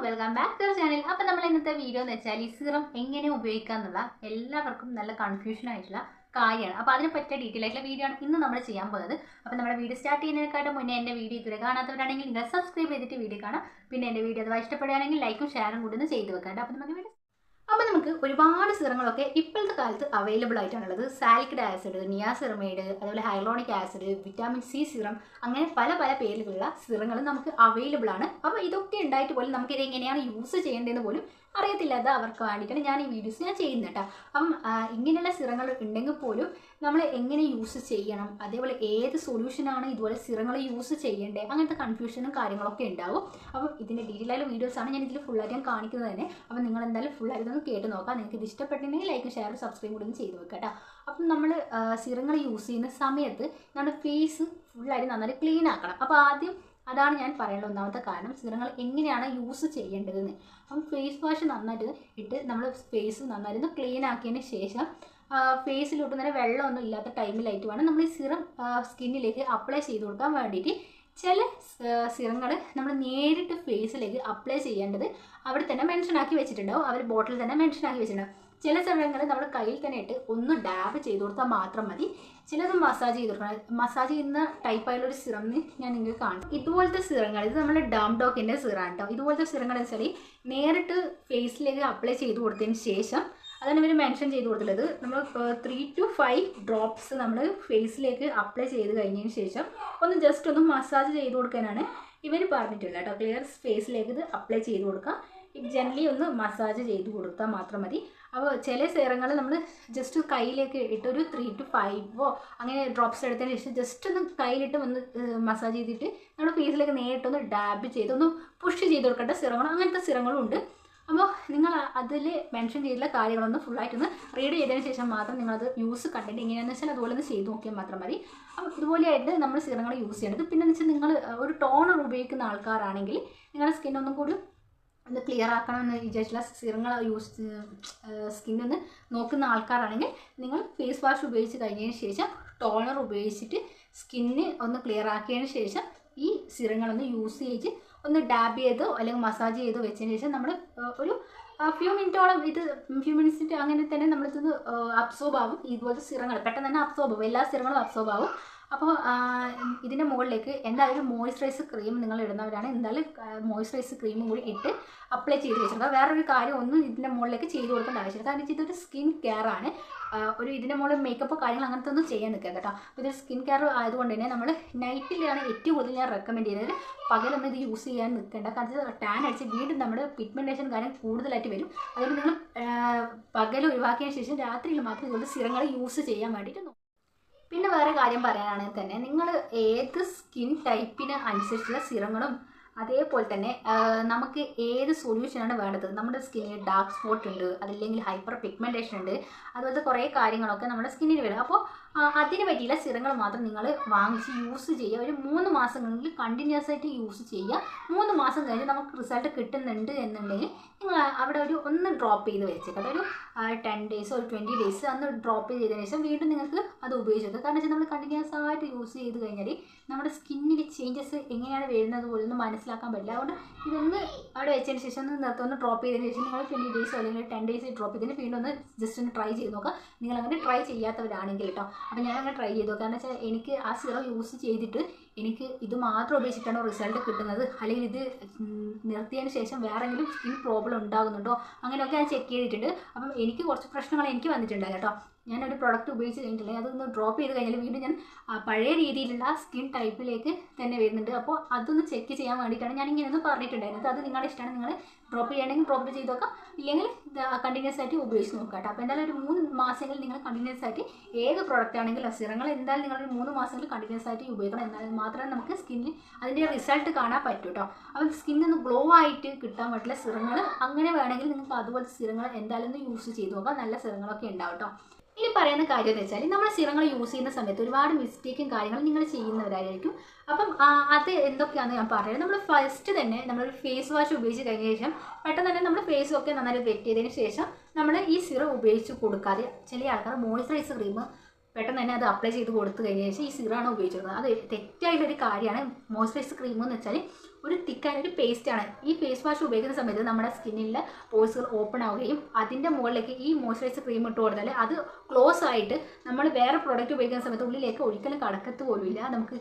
Welcome back to channel അപ്പോൾ നമ്മൾ ഇന്നത്തെ വീഡിയോ എന്ന് വെച്ചാൽ ഈ സിറം എങ്ങനെ ഉപയോഗിക്കുക എന്നുള്ള എല്ലാവർക്കും നല്ല കൺഫ്യൂഷൻ ആയിട്ടുള്ള കാര്യമാണ്. അപ്പോൾ അതിനെ പറ്റിയ ഡീറ്റെയിൽ ആയിട്ടുള്ള വീഡിയോ ആണ് ഇന്ന് നമ്മൾ ചെയ്യാൻ പോകുന്നത്. അപ്പോൾ നമ്മുടെ വീഡിയോ സ്റ്റാർട്ട് ചെയ്യുന്നതിനെക്കാട്ടും മുന്നേ എന്റെ വീഡിയോ ഇതുവരെ കാണാത്തവരാണെങ്കിൽ നിങ്ങൾ സബ്സ്ക്രൈബ് ചെയ്തിട്ട് വീഡിയോ കാണാം പിന്നെ എന്റെ വീഡിയോ അഥവാ ഇഷ്ടപ്പെടുകയാണെങ്കിൽ ലൈക്കും ഷെയറും കൂടി ഒന്ന് ചെയ്ത് വെക്കാം അപ്പോൾ നമുക്ക് വീഡിയോ അപ്പോൾ നമുക്ക് ഒരുപാട് സിറങ്ങളൊക്കെ ഇപ്പോഴത്തെ കാലത്ത് അവൈലബിൾ ആയിട്ടാണുള്ളത്. സാലിക്കഡ് ആസിഡ് നിയാസിറമൈഡ് അതുപോലെ hyaluronic acid vitamin C serum അങ്ങനെ പല പല പേരിലുള്ള സിറങ്ങൾ നമുക്ക് അവൈലബിൾ ആണ്. അപ്പോൾ ഇതൊക്കെ ഉണ്ടായിട്ട് പോലും നമുക്ക് ഇത് എങ്ങനെയാണ് യൂസ് ചെയ്യേണ്ടതെന്ന് പോലും അറിയത്തില്ലാത്ത അവർക്ക് വേണ്ടിയിട്ടാണ് ഞാൻ ഈ വീഡിയോസ് ഞാൻ ചെയ്യുന്നത് കേട്ടോ. അപ്പം ഇങ്ങനെയുള്ള സിറങ്ങൾ ഉണ്ടെങ്കിൽ പോലും നമ്മൾ എങ്ങനെ യൂസ് ചെയ്യണം അതേപോലെ ഏത് സൊല്യൂഷനാണ് ഇതുപോലെ സിറങ്ങൾ യൂസ് ചെയ്യേണ്ടത് അങ്ങനത്തെ കൺഫ്യൂഷനും കാര്യങ്ങളൊക്കെ ഉണ്ടാവും. അപ്പം ഇതിന്റെ ഡീറ്റെയിൽ ആയ വീഡിയോസാണ് ഞാൻ ഇതിൽ ഫുള്ളായിട്ട് ഞാൻ കാണിക്കുന്നത് തന്നെ. അപ്പം നിങ്ങൾ എന്തായാലും ഫുള്ളായിട്ട് ഒന്ന് കേട്ട് നോക്കാം. നിങ്ങൾക്ക് ഇത് ഇഷ്ടപ്പെട്ടിട്ടുണ്ടെങ്കിൽ ലൈക്ക് ഷെയർ സബ്സ്ക്രൈബ് കൂടി ഒന്ന് ചെയ്ത് വെക്കാം കേട്ടോ. അപ്പം നമ്മൾ സിറങ്ങൾ യൂസ് ചെയ്യുന്ന സമയത്ത് നമ്മുടെ ഫേസ് ഫുള്ളായിട്ട് നന്നായിട്ട് ക്ലീൻ ആക്കണം. അപ്പോൾ ആദ്യം അതാണ് ഞാൻ പറയാനുള്ള ഒന്നാമത്തെ കാരണം. സിറങ്ങൾ എങ്ങനെയാണ് യൂസ് ചെയ്യേണ്ടതെന്ന്. അപ്പം ഫേസ് വാഷ് നന്നായിട്ട് ഇട്ട് നമ്മൾ ഫേസ് നന്നായിട്ട് ക്ലീൻ ആക്കിയതിന് ശേഷം ഫേസിലോട്ട് നേരെ വെള്ളമൊന്നും ഇല്ലാത്ത ടൈമിലായിട്ട് വേണം നമ്മൾ ഈ സിറം സ്കിന്നിലേക്ക് അപ്ലൈ ചെയ്ത് കൊടുക്കാൻ വേണ്ടിയിട്ട് ചില സിറങ്ങൾ നമ്മൾ നേരിട്ട് ഫേസിലേക്ക് അപ്ലൈ ചെയ്യേണ്ടത് അവിടെ തന്നെ മെൻഷൻ ആക്കി വെച്ചിട്ടുണ്ടാവും. അവർ ബോട്ടിൽ തന്നെ മെൻഷൻ ആക്കി വെച്ചിട്ടുണ്ടാവും. ചില സമയങ്ങളിൽ നമ്മൾ കയ്യിൽ തന്നെ ഇട്ട് ഒന്ന് ഡാബ് ചെയ്ത് കൊടുത്താൽ മാത്രം മതി. ചിലത് മസാജ് ചെയ്ത് കൊടുക്കണം. മസാജ് ചെയ്യുന്ന ടൈപ്പ് ആയിട്ടുള്ള ഒരു സിറം ഞാൻ നിങ്ങൾക്ക് കാണും ഇതുപോലത്തെ സിറങ്ങൾ ഇത് നമ്മുടെ ഡാം ഡോക്കിന്റെ സിറാണ് കേട്ടോ ഇതുപോലത്തെ സിറങ്ങൾ വെച്ചാൽ നേരിട്ട് ഫേസിലേക്ക് അപ്ലൈ ചെയ്ത് കൊടുത്തതിന് ശേഷം അതാണ് ഇവർ മെൻഷൻ ചെയ്ത് കൊടുത്തിട്ടുള്ളത്. നമ്മൾ ത്രീ ടു ഫൈവ് ഡ്രോപ്സ് നമ്മൾ ഫേസിലേക്ക് അപ്ലൈ ചെയ്ത് കഴിഞ്ഞതിന് ശേഷം ഒന്ന് ജസ്റ്റ് ഒന്ന് മസാജ് ചെയ്ത് കൊടുക്കാനാണ് ഇവർ പറഞ്ഞിട്ടുള്ളത് കേട്ടോ. ക്ലിയർ ഫേസിലേക്ക് ഇത് അപ്ലൈ ചെയ്ത് കൊടുക്കുക. ജനറലി ഒന്ന് മസാജ് ചെയ്ത് കൊടുത്താൽ മാത്രം മതി. അപ്പോൾ ചില സേറങ്ങൾ നമ്മൾ ജസ്റ്റ് കയ്യിലേക്ക് ഇട്ട് ഒരു ത്രീ ടു ഫൈവോ അങ്ങനെ ഡ്രോപ്സ് എടുത്തതിന് ശേഷം ജസ്റ്റ് ഒന്ന് കയ്യിലിട്ട് ഒന്ന് മസാജ് ചെയ്തിട്ട് നമ്മുടെ ഫേസിലേക്ക് നേരിട്ടൊന്ന് ഡാബ് ചെയ്ത് ഒന്ന് പുഷ് ചെയ്ത് കൊടുക്കേണ്ട സിറങ്ങൾ അങ്ങനത്തെ സിറങ്ങളും ഉണ്ട് അപ്പോൾ നിങ്ങൾ അതിൽ മെൻഷൻ ചെയ്തിട്ടുള്ള കാര്യങ്ങളൊന്ന് ഫുള്ളായിട്ടൊന്ന് റീഡ് ചെയ്തതിന് ശേഷം മാത്രം നിങ്ങളത് യൂസ് കണ്ടിട്ട് എങ്ങനെയാണെന്ന് വെച്ചാൽ അതുപോലെ ഒന്ന് ചെയ്ത് നോക്കിയാൽ മാത്രം മതി. അപ്പോൾ ഇതുപോലെയായിട്ട് നമ്മൾ സിറങ്ങൾ യൂസ് ചെയ്യേണ്ടത് പിന്നെ എന്ന് വെച്ചാൽ നിങ്ങൾ ഒരു ടോണർ ഉപയോഗിക്കുന്ന ആൾക്കാരാണെങ്കിൽ നിങ്ങളുടെ സ്കിൻ ഒന്നും കൂടി ഒന്ന് ക്ലിയർ ആക്കണം എന്ന് വിചാരിച്ചിട്ടുള്ള സിറങ്ങൾ യൂസ് സ്കിന്നൊന്ന് നോക്കുന്ന ആൾക്കാരാണെങ്കിൽ നിങ്ങൾ ഫേസ് വാഷ് ഉപയോഗിച്ച് കഴിഞ്ഞതിന് ശേഷം ടോണർ ഉപയോഗിച്ചിട്ട് സ്കിന്ന് ഒന്ന് ക്ലിയർ ആക്കിയതിന് ശേഷം ഈ സിറങ്ങളൊന്ന് യൂസ് ചെയ്ത് ഒന്ന് ഡാബ് ചെയ്തോ അല്ലെങ്കിൽ മസാജ് ചെയ്ത് വെച്ചതിന് ശേഷം നമ്മൾ ഒരു ഫ്യൂ മിനിറ്റോളം ഇത് ഫ്യൂ മിനിറ്റ്സിന്റെ അങ്ങനെ തന്നെ നമ്മളിത് അബ്സോർബ് ആവും. ഇതുപോലത്തെ സിറങ്ങൾ പെട്ടെന്ന് തന്നെ അബ്സോർബ് ആവും. എല്ലാ സിറങ്ങളും അബ്സോർബ് ആവും. അപ്പോൾ ഇതിന്റെ മുകളിലേക്ക് എന്തായാലും മോയ്സ്ചറൈസർ ക്രീം നിങ്ങൾ ഇടുന്നവരാണ്. എന്തായാലും മോയ്സ്ചറൈസ് ക്രീമും കൂടി ഇട്ട് അപ്ലൈ ചെയ്ത് വെച്ചിരിക്കുക വേറൊരു കാര്യം ഒന്നും ഇതിന്റെ മുകളിലേക്ക് ചെയ്ത് കൊടുക്കേണ്ട ആവശ്യമില്ല. കാരണം ഇതൊരു സ്കിൻ കെയർ ആണ്. ഒരു ഇതിന്റെ മുകളിൽ മേക്കപ്പ് കാര്യങ്ങൾ അങ്ങനത്തെ ഒന്നും ചെയ്യാൻ നിൽക്കുക കേട്ടോ. അപ്പോൾ ഇതൊരു സ്കിൻ കെയർ ആയതുകൊണ്ട് തന്നെ നമ്മൾ നൈറ്റിലാണ് ഏറ്റവും കൂടുതൽ ഞാൻ റെക്കമെൻഡ് ചെയ്യുന്നത്. പകലൊന്നും ഇത് യൂസ് ചെയ്യാൻ നിൽക്കേണ്ട. കാരണം ടാൻ അടിച്ച് വീണ്ടും നമ്മുടെ പിഗ്മെന്റേഷൻ കാര്യം കൂടുതലായിട്ട് വരും. അതുകൊണ്ട് നിങ്ങൾ പകൽ ഒഴിവാക്കിയതിന് ശേഷം രാത്രിയിൽ മാത്രം ഇതുകൊണ്ട് സിറങ്ങൾ യൂസ് ചെയ്യാൻ വേണ്ടിയിട്ട് പിന്നെ വേറെ കാര്യം പറയാനാണെങ്കിൽ തന്നെ നിങ്ങൾ ഏത് സ്കിൻ ടൈപ്പിന് അനുസരിച്ചുള്ള സിറങ്ങളും അതേപോലെ തന്നെ നമുക്ക് ഏത് സൊല്യൂഷനാണ് വേണ്ടത്? നമ്മുടെ സ്കിന്നിൽ ഡാർക്ക് സ്പോട്ട് ഉണ്ട് അതല്ലെങ്കിൽ ഹൈപ്പർ പിഗ്മെന്റേഷൻ ഉണ്ട് അതുപോലത്തെ കുറേ കാര്യങ്ങളൊക്കെ നമ്മുടെ സ്കിന്നിൽ വരും. അപ്പോൾ അതിന് പറ്റിയുള്ള സിറങ്ങൾ മാത്രം നിങ്ങൾ വാങ്ങിച്ച് യൂസ് ചെയ്യുക. ഒരു മൂന്ന് മാസങ്ങളിൽ കണ്ടിന്യൂസ് ആയിട്ട് യൂസ് ചെയ്യുക. മൂന്ന് മാസം കഴിഞ്ഞ് നമുക്ക് റിസൾട്ട് കിട്ടുന്നുണ്ട് എന്നുണ്ടെങ്കിൽ നിങ്ങൾ അവിടെ ഒരു ഒന്ന് ഡ്രോപ്പ് ചെയ്ത് വെച്ചേക്കാം. അതൊരു ടെൻ ഡേയ്സ് ഒരു ട്വന്റി ഡേയ്സ് അന്ന് ഡ്രോപ്പ് ചെയ്തതിന് ശേഷം വീണ്ടും നിങ്ങൾക്ക് അത് ഉപയോഗിച്ച് നോക്കുക കാരണം വെച്ചാൽ നമ്മൾ കണ്ടിന്യൂസ് ആയിട്ട് യൂസ് ചെയ്ത് കഴിഞ്ഞാൽ നമ്മുടെ സ്കിന്നിൽ ചേഞ്ചസ് എങ്ങനെയാണ് വരുന്നത് പോലും ഒന്നും മനസ്സിലാക്കാൻ പറ്റില്ല. അതുകൊണ്ട് ഇതൊന്ന് അവിടെ വെച്ചതിന് ശേഷം ഒന്ന് നിർത്തി ഒന്ന് ഡ്രോപ്പ് ചെയ്തതിന് ശേഷം നിങ്ങൾ ട്വന്റി ഡേയ്സ് അല്ലെങ്കിൽ ടെൻ ഡേയ്സ് ഡ്രോപ്പ് ചെയ്തതിന് വീണ്ടും ഒന്ന് ജസ്റ്റ് ഒന്ന് ട്രൈ ചെയ്ത് നോക്കുക. നിങ്ങൾ അങ്ങനെ ട്രൈ ചെയ്യാത്തവരാണെങ്കിൽ കേട്ടോ അപ്പോൾ ഞാൻ അങ്ങനെ ട്രൈ ചെയ്തു. കാരണം വെച്ചാൽ എനിക്ക് ആ സിറം യൂസ് ചെയ്തിട്ട് എനിക്ക് ഇത് മാത്രം ഉപയോഗിച്ചിട്ടാണോ റിസൾട്ട് കിട്ടുന്നത്. അല്ലെങ്കിൽ ഇത് നിർത്തിയതിന് ശേഷം വേറെ എന്തെങ്കിലും സ്കിൻ പ്രോബ്ലം ഉണ്ടാകുന്നുണ്ടോ? അങ്ങനെയൊക്കെ ഞാൻ ചെക്ക് ചെയ്തിട്ടുണ്ട്. അപ്പം എനിക്ക് കുറച്ച് പ്രശ്നങ്ങൾ എനിക്ക് വന്നിട്ടുണ്ടായി കേട്ടോ. ഞാനൊരു പ്രൊഡക്റ്റ് ഉപയോഗിച്ച് കഴിഞ്ഞിട്ടുണ്ടെങ്കിൽ അതൊന്ന് ഡ്രോപ്പ് ചെയ്ത് കഴിഞ്ഞാൽ വീണ്ടും ഞാൻ പഴയ രീതിയിലുള്ള സ്കിൻ ടൈപ്പിലേക്ക് തന്നെ വരുന്നുണ്ട്. അപ്പോൾ അതൊന്ന് ചെക്ക് ചെയ്യാൻ വേണ്ടിയിട്ടാണ് ഞാൻ ഇങ്ങനെ ഒന്ന് പറഞ്ഞിട്ടുണ്ടായിരുന്നത്. അത് നിങ്ങളുടെ ഇഷ്ടമാണ്. നിങ്ങൾ ഡ്രോപ്പ് ചെയ്യണമെങ്കിൽ ഡ്രോപ്പ് ചെയ്ത് നോക്കാം. ഇല്ലെങ്കിൽ കണ്ടിന്യൂസ് ആയിട്ട് ഉപയോഗിച്ച് നോക്കാം കേട്ടോ. അപ്പോൾ എന്തായാലും ഒരു മൂന്ന് മാസങ്ങളിൽ നിങ്ങൾ കണ്ടിന്യൂസ് ആയിട്ട് ഏത് പ്രോഡക്റ്റ് ആണെങ്കിലും സിറങ്ങൾ എന്തായാലും നിങ്ങൾ ഒരു മൂന്ന് മാസങ്ങളിൽ കണ്ടിന്യൂസ് ആയിട്ട് ഉപയോഗിക്കണം. എന്നാൽ മാത്രമേ നമുക്ക് സ്കിന്നിൽ അതിന്റെ റിസൾട്ട് കാണാൻ പറ്റൂ കേട്ടോ. അപ്പം സ്കിന്നൊന്ന് ഗ്ലോ ആയിട്ട് കിട്ടാൻ പറ്റില്ല സിറങ്ങൾ അങ്ങനെ വേണമെങ്കിൽ നിങ്ങൾക്ക് അതുപോലത്തെ സിറങ്ങൾ എന്തായാലും ഒന്ന് യൂസ് ചെയ്ത് നോക്കാം. നല്ല സിറങ്ങളൊക്കെ ഉണ്ടാവും കേട്ടോ. ഇനി പറയുന്ന കാര്യം എന്ന് വെച്ചാൽ നമ്മൾ സിറങ്ങൾ യൂസ് ചെയ്യുന്ന സമയത്ത് ഒരുപാട് മിസ്റ്റേക്കും കാര്യങ്ങളും നിങ്ങൾ ചെയ്യുന്നവരായിരിക്കും. അപ്പം അത് എന്തൊക്കെയാണെന്ന് ഞാൻ പറയുന്നത് നമ്മൾ ഫസ്റ്റ് തന്നെ നമ്മൾ ഫേസ് വാഷ് ഉപയോഗിച്ച് കഴിഞ്ഞ ശേഷം പെട്ടെന്ന് തന്നെ നമ്മൾ ഫേസ് ഒക്കെ നന്നായി വെറ്റ് ചെയ്തതിന് ശേഷം നമ്മൾ ഈ സിറം ഉപയോഗിച്ച് കൊടുക്കാതെ ചില ആൾക്കാർ മോയ്സ്ചറൈസർ ക്രീം പെട്ടെന്ന് തന്നെ അത് അപ്ലൈ ചെയ്ത് കൊടുത്തു കഴിഞ്ഞ ശേഷം ഈ സിറാണ് ഉപയോഗിച്ചിരുന്നത്. അത് തെറ്റായിട്ടുള്ളൊരു കാര്യമാണ്. മോയ്സ്ചറൈസ് ക്രീം എന്ന് വെച്ചാൽ ഒരു തിക്കായിട്ടൊരു പേസ്റ്റ് പേസ്റ്റാണ് ഈ ഫേസ് വാഷ് ഉപയോഗിക്കുന്ന സമയത്ത് നമ്മുടെ സ്കിന്നിലെ പോഴ്സുകൾ ഓപ്പൺ ആവുകയും അതിന്റെ മുകളിലേക്ക് ഈ മോയ്സ്ചറൈസ് ക്രീം ഇട്ട് കൊടുത്താൽ അത് ക്ലോസ് ആയിട്ട് നമ്മൾ വേറെ പ്രോഡക്റ്റ് ഉപയോഗിക്കുന്ന സമയത്ത് ഉള്ളിലേക്ക് ഒരിക്കലും കടക്കത്ത് പോലുമില്ല. നമുക്ക്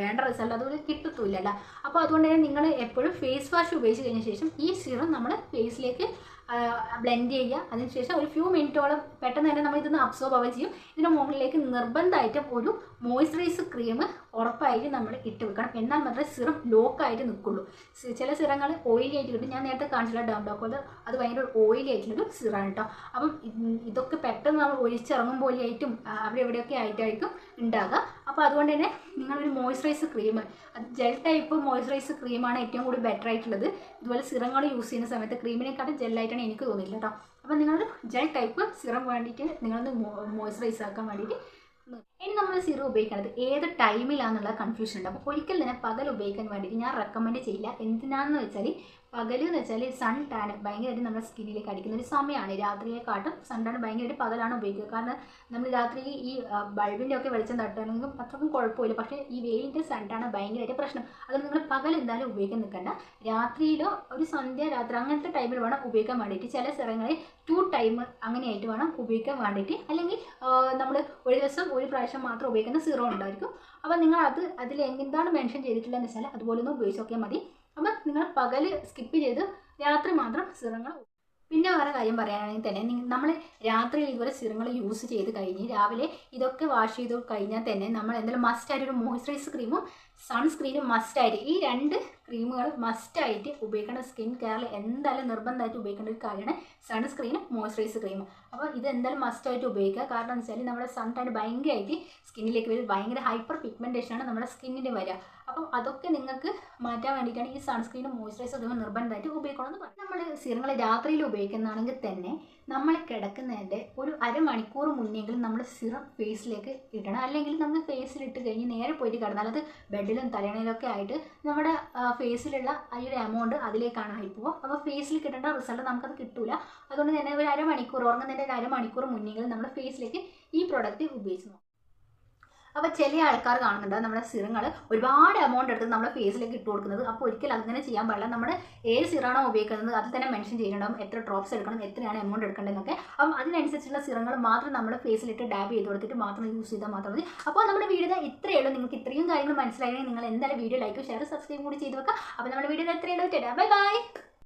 വേണ്ട റിസൾട്ട് അതുപോലെ കിട്ടത്തുമില്ല അപ്പോൾ അതുകൊണ്ട് തന്നെ നിങ്ങൾ എപ്പോഴും ഫേസ് വാഷ് ഉപയോഗിച്ച് കഴിഞ്ഞ ശേഷം ഈ സിറം നമ്മൾ ഫേസിലേക്ക് ബ്ലെൻഡ് ചെയ്യുക. അതിനുശേഷം ഒരു ഫ്യൂ മിനിറ്റോളം പെട്ടെന്ന് തന്നെ നമ്മൾ ഇതൊന്ന് അബ്സോർബ് ആവുകയും ചെയ്യും. ഇതിന് മുകളിലേക്ക് നിർബന്ധമായിട്ടും ഒരു മോയ്സ്ചറൈസ് ക്രീം ഉറപ്പായിട്ട് നമ്മൾ ഇട്ട് വെക്കണം. എന്നാൽ മാത്രമേ സിറം ലോക്കായിട്ട് നിൽക്കുള്ളൂ. ചില സിറങ്ങൾ ഓയിലി ആയിട്ട് കിട്ടും ഞാൻ നേരത്തെ കാണിച്ചില്ല ഡാം ഡോക്കോൽ അത് ഭയങ്കര ഓയിലി ആയിട്ടുള്ളൊരു സിറാണ് കേട്ടോ അപ്പം ഇതൊക്കെ പെട്ടെന്ന് നമ്മൾ ഒഴിച്ചിറങ്ങും പോലെ ആയിട്ടും അവിടെ എവിടെയൊക്കെ ആയിട്ടായിരിക്കും ഉണ്ടാകുക അപ്പോൾ അതുകൊണ്ട് തന്നെ നിങ്ങളൊരു മോയ്സ്ചറൈസർ ക്രീം അത് ജെൽ ടൈപ്പ് മോയ്സ്ചറൈസർ ക്രീമാണ് ഏറ്റവും കൂടുതൽ ബെറ്റർ ആയിട്ടുള്ളത്. ഇതുപോലെ സിറങ്ങൾ യൂസ് ചെയ്യുന്ന സമയത്ത് ക്രീമിനെക്കാട്ടും ജെല്ലായിട്ടാണ് എനിക്ക് തോന്നിയില്ല കേട്ടോ അപ്പോൾ നിങ്ങളൊരു ജെൽ ടൈപ്പ് സിറം വേണ്ടിയിട്ട് നിങ്ങളൊന്ന് മോയ്സ്ചറൈസ് ആക്കാൻ വേണ്ടിയിട്ട് ഇനി നമ്മൾ സിറം ഉപയോഗിക്കുന്നത് ഏത് ടൈമിലാണെന്നുള്ള കൺഫ്യൂഷൻ ഉണ്ട് അപ്പോൾ ഒരിക്കൽ തന്നെ പകൽ ഉപയോഗിക്കാൻ വേണ്ടിയിട്ട് ഞാൻ റെക്കമെൻഡ് ചെയ്യില്ല. എന്തിനാണെന്ന് വെച്ചാൽ പകൽ എന്ന് വെച്ചാൽ സൺ ടാൻ ഭയങ്കരമായിട്ട് നമ്മുടെ സ്കിന്നിലേക്ക് അടിക്കുന്ന ഒരു സമയമാണ് രാത്രിയെക്കാട്ടും സൺ ടാൻ ഭയങ്കരമായിട്ട് പകലാണ് ഉപയോഗിക്കുക. കാരണം നമ്മൾ രാത്രി ഈ ബൾബിന്റെ ഒക്കെ വെളിച്ചം തട്ടുകയാണെങ്കിൽ അത്രക്കും കുഴപ്പമില്ല. പക്ഷേ ഈ വെയിലിന്റെ സൺ ടാൻ ഭയങ്കരമായിട്ട് പ്രശ്നം. അതുകൊണ്ട് നിങ്ങൾ പകൽ എന്തായാലും ഉപയോഗിക്കാൻ നിൽക്കണ്ട. രാത്രിയിലോ ഒരു സന്ധ്യ രാത്രി അങ്ങനത്തെ ടൈമിൽ വേണം ഉപയോഗിക്കാൻ വേണ്ടിയിട്ട്. ചില സ്ഥലങ്ങളിൽ ടു ടൈം അങ്ങനെയായിട്ട് വേണം ഉപയോഗിക്കാൻ വേണ്ടിയിട്ട്. അല്ലെങ്കിൽ നമ്മൾ ഒരു ദിവസം ഒരു പ്രാവശ്യം മാത്രം ഉപയോഗിക്കുന്ന സീറോ ഉണ്ടായിരിക്കും. അപ്പോൾ നിങ്ങൾ അത് അതിൽ എന്താണ് മെൻഷൻ ചെയ്തിട്ടില്ലെന്ന് വെച്ചാൽ അതുപോലെ ഒന്ന് ഉപയോഗിച്ച് നോക്കിയാൽ മതി. അപ്പം നിങ്ങൾ പകൽ സ്കിപ്പ് ചെയ്ത് രാത്രി മാത്രം സിറങ്ങൾ പിന്നെ വേറെ കാര്യം പറയുകയാണെങ്കിൽ തന്നെ നമ്മൾ രാത്രിയിൽ ഇതുപോലെ സിറങ്ങൾ യൂസ് ചെയ്ത് കഴിഞ്ഞ് രാവിലെ ഇതൊക്കെ വാഷ് ചെയ്ത് കഴിഞ്ഞാൽ തന്നെ നമ്മൾ എന്തായാലും മസ്റ്റായിട്ട് ഒരു മോയ്സ്ചറൈസ് ക്രീമും സൺസ്ക്രീനും മസ്റ്റായിട്ട് ഈ രണ്ട് ക്രീമുകൾ മസ്റ്റായിട്ട് ഉപയോഗിക്കേണ്ട സ്കിൻ കെയറിൽ എന്തായാലും നിർബന്ധമായിട്ട് ഉപയോഗിക്കേണ്ട ഒരു കാര്യമാണ് സൺസ്ക്രീനും മോയ്സ്ചറൈസ് ക്രീമും അപ്പോൾ ഇത് എന്തായാലും മസ്റ്റായിട്ട് ഉപയോഗിക്കുക. കാരണം എന്ന് വെച്ചാൽ നമ്മുടെ സൺ ടാൻ ഭയങ്കരമായിട്ട് സ്കിന്നിലേക്ക് വരും. ഭയങ്കര ഹൈപ്പർ പിഗ്മെന്റേഷനാണ് നമ്മുടെ സ്കിന്നിന് വരിക. അപ്പോൾ അതൊക്കെ നിങ്ങൾക്ക് മാറ്റാൻ വേണ്ടിയിട്ടാണ് ഈ സൺസ്ക്രീനും മോയ്സ്ചറൈസർ ക്രീമും നിർബന്ധമായിട്ട് ഉപയോഗിക്കണമെന്ന് പറയും നമ്മൾ സിറങ്ങൾ രാത്രിയിൽ ഉപയോഗിക്കുന്നതാണെങ്കിൽ തന്നെ നമ്മൾ കിടക്കുന്നതിന്റെ ഒരു അരമണിക്കൂർ മുന്നെങ്കിലും നമ്മൾ സിറം ഫേസിലേക്ക് ഇടണം. അല്ലെങ്കിൽ നമ്മൾ ഫേസിൽ ഇട്ട് കഴിഞ്ഞ് നേരെ പോയിട്ട് കിടന്നാൽ അത് ബെഡിലും തലയണയിലൊക്കെ ആയിട്ട് നമ്മുടെ ഫേസിലുള്ള ആ ഒരു എമൗണ്ട് അതിലേക്കാണ് ആയി പോവുക അപ്പോൾ ഫേസിൽ കിട്ടേണ്ട റിസൾട്ട് നമുക്കത് കിട്ടില്ല അതുകൊണ്ട് തന്നെ ഒരു അരമണിക്കൂർ ഉറങ്ങുന്നതിന്റെ ഒരു അരമണിക്കൂർ മുന്നെങ്കിലും നമ്മൾ ഫേസിലേക്ക് ഈ പ്രോഡക്റ്റ് ഉപയോഗിച്ച് നോക്കും അപ്പോൾ ചില ആൾക്കാർ കാണുന്നുണ്ട്. നമ്മുടെ സിറങ്ങൾ ഒരുപാട് എമൗണ്ട് എടുത്ത് നമ്മുടെ ഫേസിലേക്ക് ഇട്ട് കൊടുക്കുന്നത്. അപ്പോൾ ഒരിക്കലും അങ്ങനെ ചെയ്യാൻ പാടില്ല. നമ്മൾ ഏത് സിറാണോ ഉപയോഗിക്കുന്നത് അതിൽ തന്നെ മെൻഷൻ ചെയ്യണം എത്ര ഡ്രോപ്സ് എടുക്കണം എത്രയാണ് എമൗണ്ട് എടുക്കേണ്ടതെന്നൊക്കെ. അപ്പം അതിനനുസരിച്ചുള്ള സിറങ്ങൾ മാത്രം നമ്മൾ ഫേസിലിട്ട് ഡാബ് ചെയ്ത് കൊടുത്തിട്ട് മാത്രം യൂസ് ചെയ്താൽ മാത്രം മതി. അപ്പോൾ നമ്മുടെ വീഡിയോ ഇത്രയേ ഉള്ളൂ. നിങ്ങൾക്ക് ഇത്രയും കാര്യങ്ങൾ മനസ്സിലായെങ്കിൽ നിങ്ങൾ എന്തായാലും വീഡിയോ ലൈക്ക് ഷെയർ സബ്സ്ക്രൈബ് കൂടി ചെയ്ത് വെക്കുക. അപ്പോൾ നമ്മുടെ വീഡിയോ ഇത്രയേ ഉള്ളൂ. Bye bye.